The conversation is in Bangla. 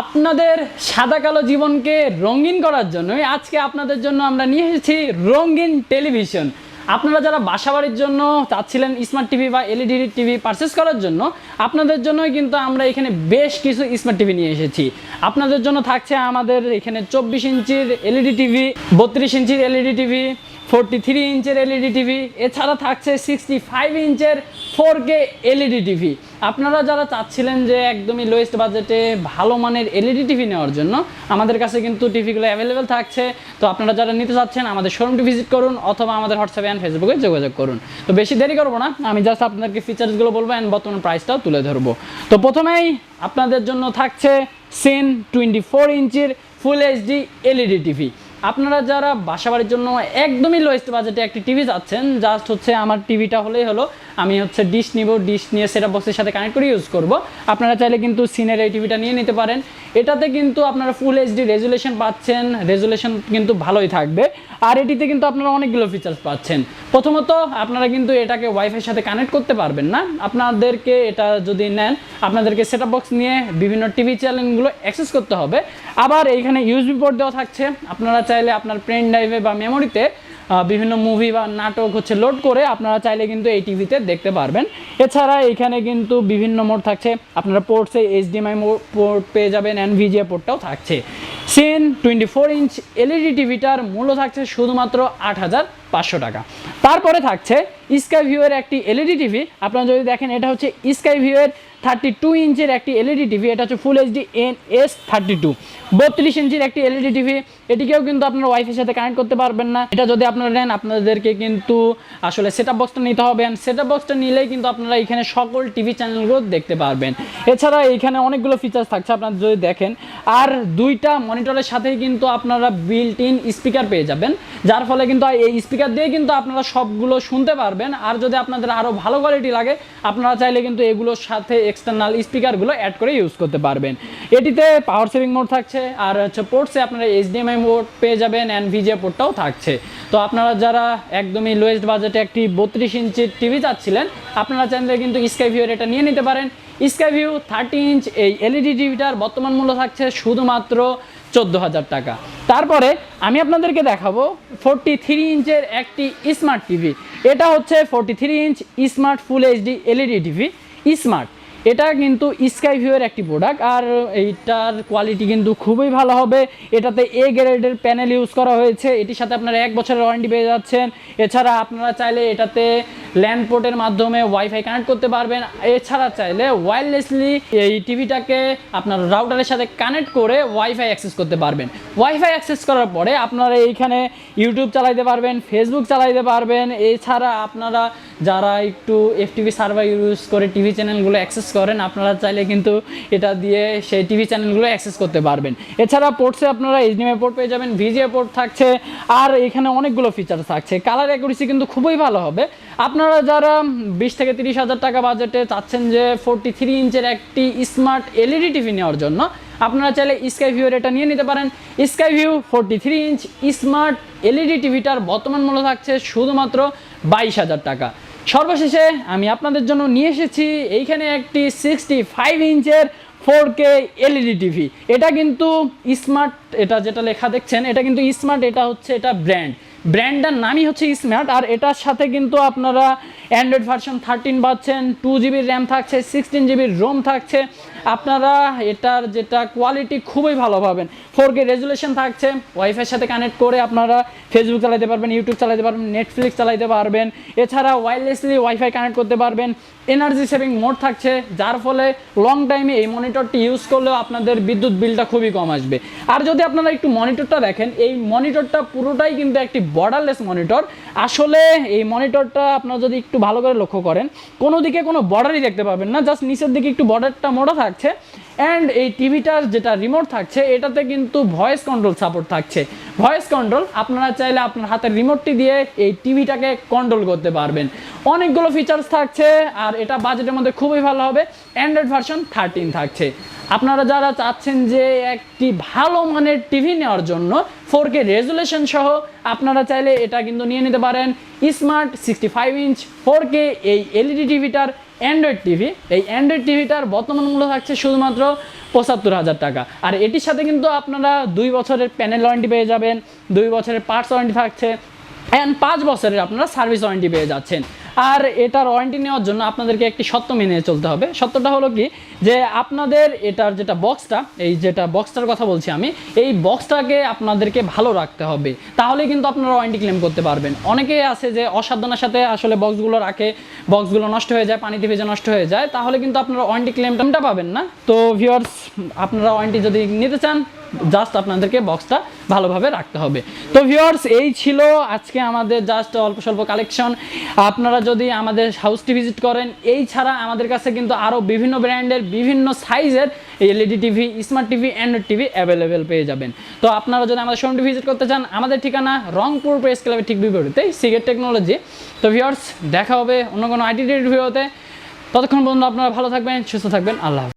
আপনাদের সাদা কালো জীবনকে রঙিন করার জন্যই আজকে আপনাদের জন্য আমরা নিয়ে এসেছি রঙিন টেলিভিশন। আপনারা যারা বাসাবাড়ির জন্য চাচ্ছিলেন স্মার্ট টিভি বা এলইডি টিভি পারচেস করার জন্য, আপনাদের জন্যই কিন্তু আমরা এখানে বেশ কিছু স্মার্ট টিভি নিয়ে এসেছি। আপনাদের জন্য থাকছে আমাদের এখানে চব্বিশ ইঞ্চির এলইডি টিভি, বত্রিশ ইঞ্চির এলইডি টিভি ফোরটি থ্রি ইঞ্চের এলইডি টিভি এছাড়া থাকছে সিক্সটি ফাইভ ইঞ্চের ফোর কে এলইডি টিভি আপনারা যারা চাচ্ছিলেন যে একদমই লোয়েস্ট বাজেটে ভালো মানের এলইডি টিভি নেওয়ার জন্য, আমাদের কাছে কিন্তু টিভিগুলো অ্যাভেলেবেল থাকছে। তো আপনারা যারা নিতে চাচ্ছেন, আমাদের শোরুমটি ভিজিট করুন অথবা আমাদের হোয়াটসঅ্যাপে অ্যান্ড ফেসবুকে যোগাযোগ করুন। তো বেশি দেরি করব না, আমি জাস্ট আপনাদেরকে ফিচার্সগুলো বলব অ্যান্ড বর্তমান প্রাইসটাও তুলে ধরবো। তো প্রথমেই আপনাদের জন্য থাকছে সেন টোয়েন্টি ফোর ইঞ্চির ফুল এইচডি এলইডি টিভি আপনারা যারা বাসাবাড়ির জন্য একদমই লোয়েস্ট বাজেটে একটি টিভি চাচ্ছেন জাস্ট হচ্ছে আমার টিভিটা হলেই হলো আমি হচ্ছে ডিশ নিব ডিশ নিয়ে সেটা বক্সের সাথে কানেক্ট করে ইউজ করব। আপনারা চাইলে কিন্তু সিনের এই টিভিটা নিয়ে নিতে পারেন। এটাতে কিন্তু আপনারা ফুল এইচডি রেজুলেশন পাচ্ছেন। রেজুলেশন কিন্তু ভালোই থাকবে। আর এটিতে কিন্তু আপনারা অনেকগুলো ফিচার্স পাচ্ছেন। প্রথমত, আপনারা কিন্তু এটাকে ওয়াইফাইয়ের সাথে কানেক্ট করতে পারবেন না। আপনাদেরকে এটা যদি নেন, আপনাদেরকে সেট বক্স নিয়ে বিভিন্ন টিভি চ্যানেলগুলো অ্যাক্সেস করতে হবে। আবার এইখানে ইউএসবি পোর্ট দেওয়া থাকছে। আপনারা চাইলে আপনার পেন ড্রাইভে বা মেমোরিতে বিভিন্ন মুভি বা নাটক হচ্ছে লোড করে আপনারা চাইলে কিন্তু এই টিভিতে দেখতে পারবেন। এছাড়া এখানে কিন্তু বিভিন্ন মোড থাকছে। আপনারা পোর্টসে এইচডিএমআই পোর্ট পেয়ে যাবেন অ্যান্ড ভিজিএ পোর্টটাও থাকছে। সেন টোয়েন্টি ফোর ইঞ্চ এলইডি টিভিটার মূল্য থাকছে শুধুমাত্র আট হাজার পাঁচশো টাকা। তারপরে থাকছে স্কাই ভিউয়ের একটি এলইডি টিভি আপনারা যদি দেখেন, এটা হচ্ছে স্কাই ভিউয়ের থার্টি টু ইঞ্চের একটি এলইডি টিভি এটা হচ্ছে full HD N S thirty two বত্রিশ ইঞ্চির একটি এলইডি টিভি এটিকেও কিন্তু আপনারা ওয়াইফাইয়ের সাথে কানেক্ট করতে পারবেন না। এটা যদি আপনারা নেন, আপনাদেরকে কিন্তু আসলে সেট বক্সটা নিতে হবে। সেট বক্সটা নিলেই কিন্তু আপনারা এখানে সকল টিভি চ্যানেলগুলো দেখতে পারবেন। এছাড়া এখানে অনেকগুলো ফিচার্স থাকছে, আপনারা যদি দেখেন। আর দুইটা মনিটরের সাথেই কিন্তু আপনারা বিল্ট ইন স্পিকার পেয়ে যাবেন। যার ফলে কিন্তু এই দিয়ে কিন্তু আপনারা সবগুলো শুনতে পারবেন। আর যদি আপনাদের আরও ভালো কোয়ালিটি লাগে, আপনারা চাইলে কিন্তু এগুলোর সাথে এক্সটার্নাল স্পিকারগুলো অ্যাড করে ইউজ করতে পারবেন। এটিতে পাওয়ার সেভিং মোড থাকছে, আর হচ্ছে পোর্টসে আপনারা এইচডিএমআই মোড পেয়ে যাবেন অ্যান্ড ভিজিএ পোর্টটাও থাকছে। তো আপনারা যারা একদমই লোয়েস্ট বাজেটে একটি বত্রিশ ইঞ্চির টিভি চাচ্ছিলেন, আপনারা চাইলে কিন্তু স্কাই ভিউর এটা নিয়ে নিতে পারেন। স্কাই ভিউ থার্টি ইঞ্চ এই এলইডি টিভিটার বর্তমান মূল্য থাকছে শুধুমাত্র চোদ্দ হাজার টাকা। তারপরে আমি আপনাদেরকে দেখাবো ফোরটি থ্রি ইঞ্চের একটি স্মার্ট টিভি এটা হচ্ছে forty three inch smart full HD LED TV smart এটা কিন্তু স্কাই ভিউয়ের একটি প্রোডাক্ট আর এইটার কোয়ালিটি কিন্তু খুবই ভালো হবে। এটাতে এ গ্রেডের প্যানেল ইউজ করা হয়েছে। এটির সাথে আপনারা এক বছরের ওয়ারেন্টি পেয়ে যাচ্ছেন। এছাড়া আপনারা চাইলে এটাতে ল্যান্ড পোর্টের মাধ্যমে ওয়াইফাই কানেক্ট করতে পারবেন। এছাড়া চাইলে ওয়্যারলেসলি এই টিভিটাকে আপনার রাউটারের সাথে কানেক্ট করে ওয়াইফাই অ্যাক্সেস করতে পারবেন। ওয়াইফাই অ্যাক্সেস করার পরে আপনারা এইখানে ইউটিউব চালাইতে পারবেন ফেসবুক চালাইতে পারবেন। এছাড়া আপনারা যারা একটু এফটিভি সার্ভার ইউজ করে টিভি চ্যানেলগুলো অ্যাক্সেস করেন, আপনারা চাইলে কিন্তু এটা দিয়ে সেই টিভি চ্যানেলগুলো অ্যাক্সেস করতে পারবেন। এছাড়া পোর্টসে আপনারা এইচডিএমআই পোর্ট পেয়ে যাবেন ভিজিএ পোর্ট থাকছে, আর এখানে অনেকগুলো ফিচার থাকছে। কালার অ্যাকুরেসি কিন্তু খুবই ভালো হবে। আপনারা যারা বিশ থেকে তিরিশ হাজার টাকা বাজেটে চাচ্ছেন যে ফোরটি থ্রি ইঞ্চের একটি স্মার্ট এলইডি টিভি নেওয়ার জন্য, আপনারা চাইলে স্কাই ভিউর এটা নিয়ে নিতে পারেন। Sky View forty three inch smart LED টিভিটার বর্তমান মূল্য থাকছে শুধুমাত্র বাইশ হাজার টাকা। সর্বশেষে আমি আপনাদের জন্য নিয়ে এসেছি এইখানে একটি সিক্সটি ফাইভ ইঞ্চের ফোর কে এলইডি টিভি এটা কিন্তু স্মার্ট এটা যেটা লেখা দেখছেন, এটা কিন্তু স্মার্ট এটা হচ্ছে এটা ব্র্যান্ড ব্র্যান্ডটার নামই হচ্ছে স্মার্ট আর এটার সাথে কিন্তু আপনারা অ্যান্ড্রয়েড ভার্সন থার্টিন পাচ্ছেন টু জিবির র্যাম থাকছে সিক্সটিন জিবির রোম থাকছে। আপনারা এটার যেটা কোয়ালিটি খুবই ভালো পাবেন। ফোর কে রেজুলেশন থাকছে ওয়াইফাইয়ের সাথে কানেক্ট করে আপনারা ফেসবুক চালাতে পারবেন ইউটিউব চালাতে পারবেন নেটফ্লিক্স চালাতে পারবেন। এছাড়া ওয়্যারলেসলি ওয়াইফাই কানেক্ট করতে পারবেন। এনার্জি সেভিং মোড থাকছে, যার ফলে লং টাইমে এই মনিটরটি ইউজ করলেও আপনাদের বিদ্যুৎ বিলটা খুবই কম আসবে। আর যদি আপনারা একটু মনিটরটা দেখেন, এই মনিটরটা পুরোটাই কিন্তু একটি বর্ডারলেস মনিটর আসলে এই মনিটরটা আপনারা যদি একটু ভালো করে লক্ষ্য করেন, কোনো দিকে কোনো বর্ডারই দেখতে পাবেন না জাস্ট নিচের দিকে একটু বর্ডারটা মোড়া থাকছে। অ্যান্ড এই টিভিটার যেটা রিমোট থাকছে, এটাতে কিন্তু ভয়েস কন্ট্রোল সাপোর্ট থাকছে। ভয়েস কন্ট্রোল আপনারা চাইলে আপনার হাতের রিমোটটি দিয়ে এই টিভিটাকে কন্ট্রোল করতে পারবেন। অনেকগুলো ফিচার্স থাকছে, আর এটা বাজেটের মধ্যে খুবই ভালো হবে। অ্যান্ড্রয়েড ভার্সন থার্টিন থাকছে। আপনারা যারা চাচ্ছেন যে একটি ভালো মানের টিভি নেওয়ার জন্য ফোর কে রেজুলেশন সহ আপনারা চাইলে এটা কিন্তু নিয়ে নিতে পারেন। Smart sixty five inch four K এই এলইডি টিভিটার অ্যান্ড্রয়েড টিভি এই অ্যান্ড্রয়েড টিভিটার বর্তমান মূল্য থাকছে শুধুমাত্র পঁচাত্তর হাজার টাকা। আর এটির সাথে কিন্তু আপনারা দুই বছরের প্যানেল ওয়ারেন্টি পেয়ে যাবেন, দুই বছরের পার্টস ওয়ারেন্টি থাকছে অ্যান্ড পাঁচ বছরের আপনারা সার্ভিস ওয়ারেন্টি পেয়ে যাচ্ছেন। আর এটার ওয়ারেন্টি নেওয়ার জন্য আপনাদেরকে একটি সত্য মেনে চলতে হবে। সত্যটা হলো কি? যে আপনাদের এটার যেটা বক্সটা এই যেটা বক্সটার কথা বলছি আমি, এই বক্সটাকে আপনাদেরকে ভালো রাখতে হবে। তাহলে কিন্তু আপনারা ওয়ারেন্টি ক্লেম করতে পারবেন। অনেকেই আছে যে অসাবধানের সাথে আসলে বক্সগুলো রাখে বক্সগুলো নষ্ট হয়ে যায়, পানিতে ভেজে নষ্ট হয়ে যায়, তাহলে কিন্তু আপনারা ওয়ারেন্টি ক্লেমটা পাবেন না। তো ভিউয়ার্স আপনারা ওয়ারেন্টি যদি নিতে চান জাস্ট আপনাদেরকে বক্সটা ভালোভাবে রাখতে হবে। তো ভিউয়ার্স এই ছিল আজকে আমাদের জাস্ট অল্প স্বল্প কালেকশন আপনারা যদি আমাদের হাউসটি ভিজিট করেন, এই ছাড়া আমাদের কাছে কিন্তু আরও বিভিন্ন ব্র্যান্ডের বিভিন্ন সাইজের LED TV smart TV Android TV available পেয়ে যাবেন। তো আপনারা যদি আমাদের শোরুমটি ভিজিট করতে চান, আমাদের ঠিকানা রংপুর প্রেস ক্লাবের ঠিক বিপরীতেই সিগেট টেকনোলজি তো ভিউয়ার্স দেখা হবে অন্য কোনো আইটি ভিডিওতে ততক্ষণ পর্যন্ত আপনারা ভালো থাকবেন, সুস্থ থাকবেন, আল্লাহ।